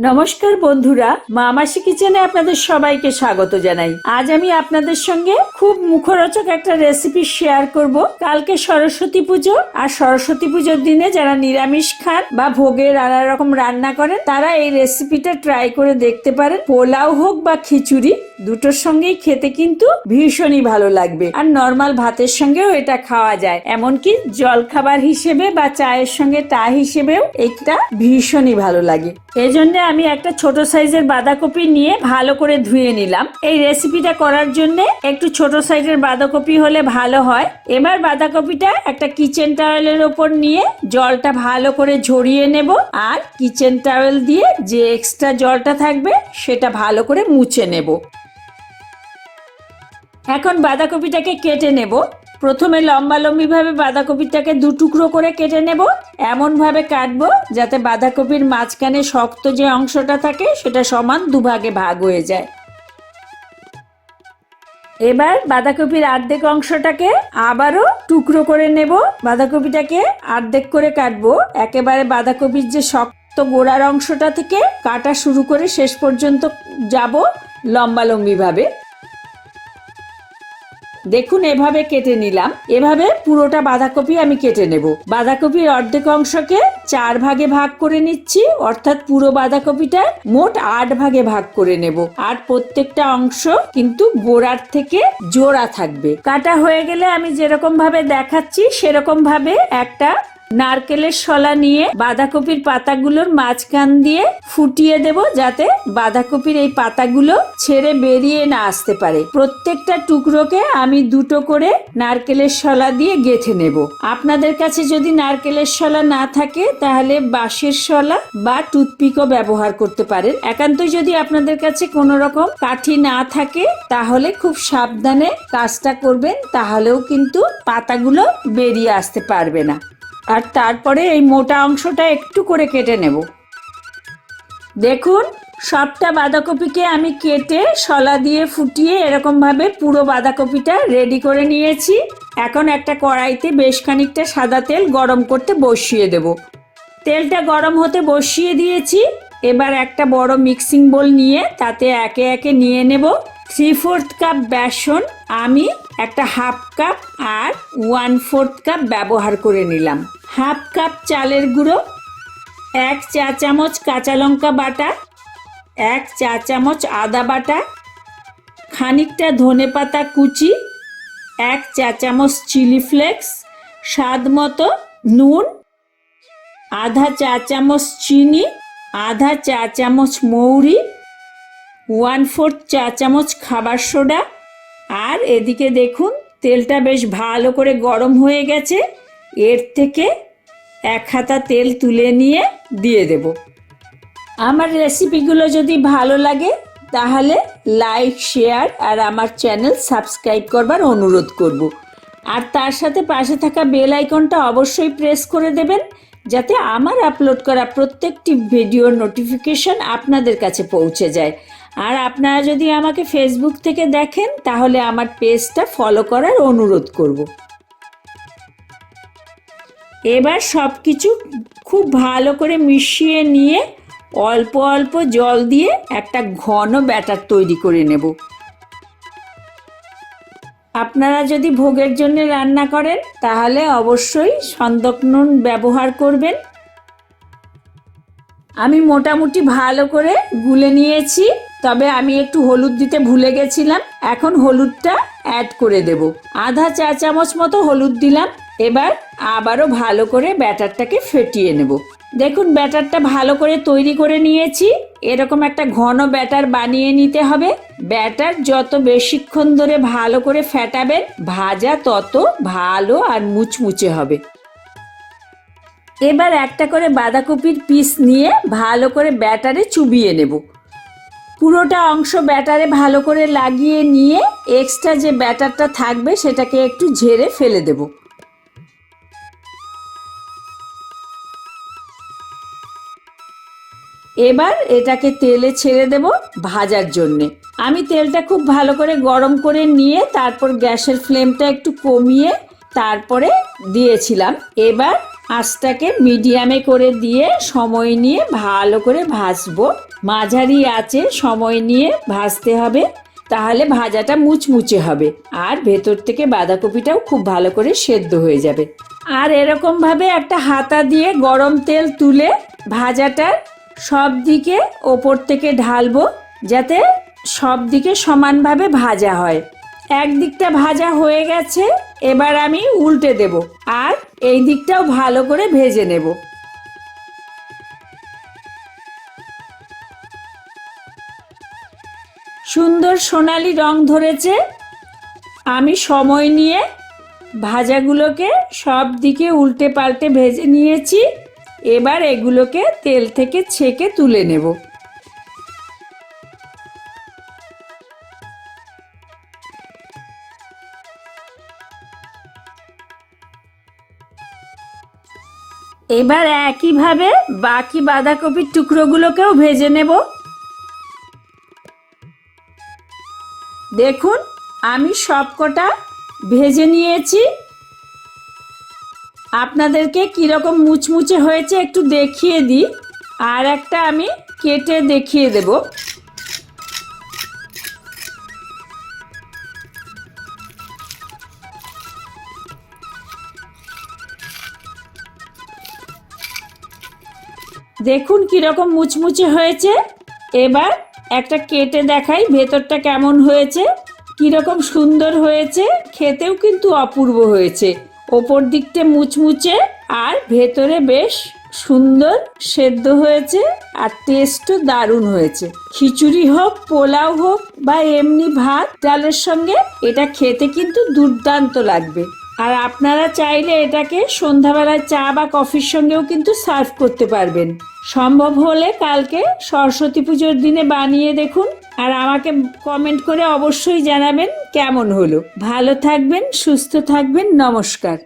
নমস্কার বন্ধুরা মামাসি কিচেনে আপনাদের সবাইকে স্বাগত জানাই। আজ আমি আপনাদের সঙ্গে খুব মুখরোচক একটা রেসিপি শেয়ার করব। কালকে সরস্বতী পুজো, আর সরস্বতী পুজোর দিনে যারা নিরামিষ খান বা ভোগে নানা রকম রান্না করেন, তারা এই রেসিপিটা ট্রাই করে দেখতে পারেন। পোলাও হোক বা খিচুড়ি, দুটোর সঙ্গেই খেতে কিন্তু ভীষণই ভালো লাগবে। আর নর্মাল ভাতের সঙ্গেও এটা খাওয়া যায়। এমনকি জলখাবার হিসেবে বা চায়ের সঙ্গে টা হিসেবেও এটা ভীষণই ভালো লাগে। এই জন্য আমি একটা ছোট সাইজের বাঁধাকপি নিয়ে ভালো করে ধুয়ে নিলাম। এই রেসিপিটা করার জন্য একটু ছোট সাইজের বাঁধাকপি হলে ভালো হয়। এবার বাঁধাকপিটা একটা কিচেন টাওয়েলের ওপর নিয়ে জলটা ভালো করে ঝরিয়ে নেব আর কিচেন টাওয়েল দিয়ে যে এক্সট্রা জলটা থাকবে সেটা ভালো করে মুছে নেব। এখন বাঁধাকপিটাকে কেটে নেব। প্রথমে লম্বা লম্বিভাবে বাঁধাকপিটাকে দু টুকরো করে কেটে নেব। এমনভাবে কাটবো যাতে বাঁধাকপির মাঝখানে শক্ত যে অংশটা থাকে, সেটা সমান দুভাগে ভাগ হয়ে যায়। এবার বাঁধাকপির অর্ধেক অংশটাকে আবারও টুকরো করে নেব। বাঁধাকপিটাকে অর্ধেক করে কাটবো। একেবারে বাঁধাকপির যে শক্ত গোড়ার অংশটা থেকে কাটা শুরু করে শেষ পর্যন্ত যাব লম্বা লম্বিভাবে দেখুন, এভাবে কেটে নিলাম। এভাবে পুরোটা বাঁধাকপি আমি কেটে নেব। বাঁধাকপির অর্ধেক অংশকে চার ভাগে ভাগ করে নিচ্ছি, অর্থাৎ পুরো বাঁধাকপিটা মোট আট ভাগে ভাগ করে নেব। আর প্রত্যেকটা অংশ কিন্তু গোড়ার থেকে জোড়া থাকবে। কাটা হয়ে গেলে আমি যেরকম ভাবে দেখাচ্ছি সেরকম ভাবে একটা নারকেলের শলা নিয়ে বাঁধাকপির পাতাগুলোর মাঝখান দিয়ে ফুটিয়ে দেব যাতে বাঁধাকপির এই পাতাগুলো ছেড়ে বেরিয়ে না আসতে পারে। প্রত্যেকটা টুকরোকে আমি দুটো করে নারকেলের শলা দিয়ে গেথে নেব। আপনাদের কাছে যদি নারকেলের শলা না থাকে, তাহলে বাঁশের শলা বা টুথপিকও ব্যবহার করতে পারেন। একান্তই যদি আপনাদের কাছে কোনো রকম কাঠি না থাকে, তাহলে খুব সাবধানে কাজটা করবেন, তাহলেও কিন্তু পাতাগুলো বেরিয়ে আসতে পারবে না। আর তারপরে এই মোটা অংশটা একটু করে কেটে নেব। দেখুন, সবটা বাঁধাকপিকে আমি কেটে শলা দিয়ে ফুটিয়ে এরকমভাবে পুরো বাঁধাকপিটা রেডি করে নিয়েছি। এখন একটা কড়াইতে বেশ খানিকটা সাদা তেল গরম করতে বসিয়ে দেব। তেলটা গরম হতে বসিয়ে দিয়েছি। এবার একটা বড় মিক্সিং বোল নিয়ে তাতে একে একে নিয়ে নেব। থ্রি ফোর্থ কাপ বেসন আমি একটা হাফ কাপ আর ওয়ান ফোর্থ কাপ ব্যবহার করে নিলাম। হাফ কাপ চালের গুঁড়ো, এক চা চামচ কাঁচা লঙ্কা বাটা, এক চা চামচ আদা বাটা, খানিকটা ধনে পাতা কুচি, এক চা চামচ চিলি ফ্লেক্স, স্বাদ মতো নুন, আধা চা চামচ চিনি, আধা চা চামচ মৌরি, ওয়ান ফোর্থ চা চামচ খাবার সোডা। আর এদিকে দেখুন, তেলটা বেশ ভালো করে গরম হয়ে গেছে। এর থেকে এক হাতা তেল তুলে নিয়ে দিয়ে দেব। আমার রেসিপিগুলো যদি ভালো লাগে, তাহলে লাইক, শেয়ার আর আমার চ্যানেল সাবস্ক্রাইব করবার অনুরোধ করব। আর তার সাথে পাশে থাকা বেল আইকনটা অবশ্যই প্রেস করে দেবেন, যাতে আমার আপলোড করা প্রত্যেকটি ভিডিওর নোটিফিকেশন আপনাদের কাছে পৌঁছে যায়। আর আপনারা যদি আমাকে ফেসবুক থেকে দেখেন, তাহলে আমার পেজটা ফলো করার অনুরোধ করব। এবার সব কিছু খুব ভালো করে মিশিয়ে নিয়ে অল্প অল্প জল দিয়ে একটা ঘন ব্যাটার তৈরি করে নেব। আপনারা যদি ভোগের জন্য রান্না করেন, তাহলে অবশ্যই সন্দক নুন ব্যবহার করবেন। আমি মোটামুটি ভালো করে গুলে নিয়েছি, তবে আমি একটু হলুদ দিতে ভুলে গেছিলাম। এখন হলুদটা অ্যাড করে দেব। আধা চা চামচ মতো হলুদ দিলাম। এবার আবারও ভালো করে ব্যাটারটাকে ফেটিয়ে নেব। দেখুন, ব্যাটারটা ভালো করে তৈরি করে নিয়েছি। এরকম একটা ঘন ব্যাটার বানিয়ে নিতে হবে। ব্যাটার যত বেশিক্ষণ ধরে ভালো করে ফেটাবেন, ভাজা তত ভালো আর মুচমুচে হবে। এবার একটা করে বাঁধাকপির পিস নিয়ে ভালো করে ব্যাটারে চুবিয়ে নেব। পুরোটা অংশ ব্যাটারে ভালো করে লাগিয়ে নিয়ে এক্সট্রা যে ব্যাটারটা থাকবে, সেটাকে একটু ঝেড়ে ফেলে দেব। এবার এটাকে তেলে ছেড়ে দেব ভাজার জন্যে। আমি তেলটা খুব ভালো করে গরম করে নিয়ে তারপর গ্যাসের ফ্লেমটা একটু কমিয়ে তারপরে দিয়েছিলাম। এবার আঁচটাকে মিডিয়ামে করে দিয়ে সময় নিয়ে ভালো করে ভাজবো। মাঝারি আছে সময় নিয়ে ভাজতে হবে, তাহলে ভাজাটা মুচমুচে হবে আর ভেতর থেকে বাঁধাকপিটাও খুব ভালো করে সেদ্ধ হয়ে যাবে। আর এরকমভাবে একটা হাতা দিয়ে গরম তেল তুলে ভাজাটার সব দিকে ওপর থেকে ঢালবো যাতে সব দিকে সমানভাবে ভাজা হয়। একদিকটা ভাজা হয়ে গেছে, এবার আমি উল্টে দেব আর এই দিকটাও ভালো করে ভেজে নেব। সুন্দর সোনালি রং ধরেছে। আমি সময় নিয়ে ভাজাগুলোকে সব দিকে উল্টে পাল্টে ভেজে নিয়েছি। এবার এগুলোকে তেল থেকে ছেঁকে তুলে নেব। এবার একইভাবে বাকি বাঁধাকপির টুকরোগুলোকেও ভেজে নেব। দেখুন, আমি সবকটা ভেজে নিয়েছি। আপনাদেরকে কীরকম মুচমুচে হয়েছে একটু দেখিয়ে দিই। আর একটা আমি কেটে দেখিয়ে দেব। দেখুন কীরকম মুচমুচে হয়েছে। এবার একটা কেটে দেখাই ভেতরটা কেমন হয়েছে। কীরকম সুন্দর হয়েছে। খেতেও কিন্তু অপূর্ব হয়েছে। ওপর দিকটা মুচমুচে আর ভেতরে বেশ সুন্দর সেদ্ধ হয়েছে আর টেস্টও দারুণ হয়েছে। খিচুড়ি হোক, পোলাও হোক বা এমনি ভাত, ডালের সঙ্গে এটা খেতে কিন্তু দুর্দান্ত লাগবে। আর আপনারা চাইলে এটাকে সন্ধ্যাবেলায় চা বা কফির সঙ্গেও কিন্তু সার্ভ করতে পারবেন। সম্ভব হলে কালকে সরস্বতী পুজোর দিনে বানিয়ে দেখুন। আর আমাকে কমেন্ট করে অবশ্যই জানাবেন কেমন হলো। ভালো থাকবেন সুস্থ থাকবেন নমস্কার।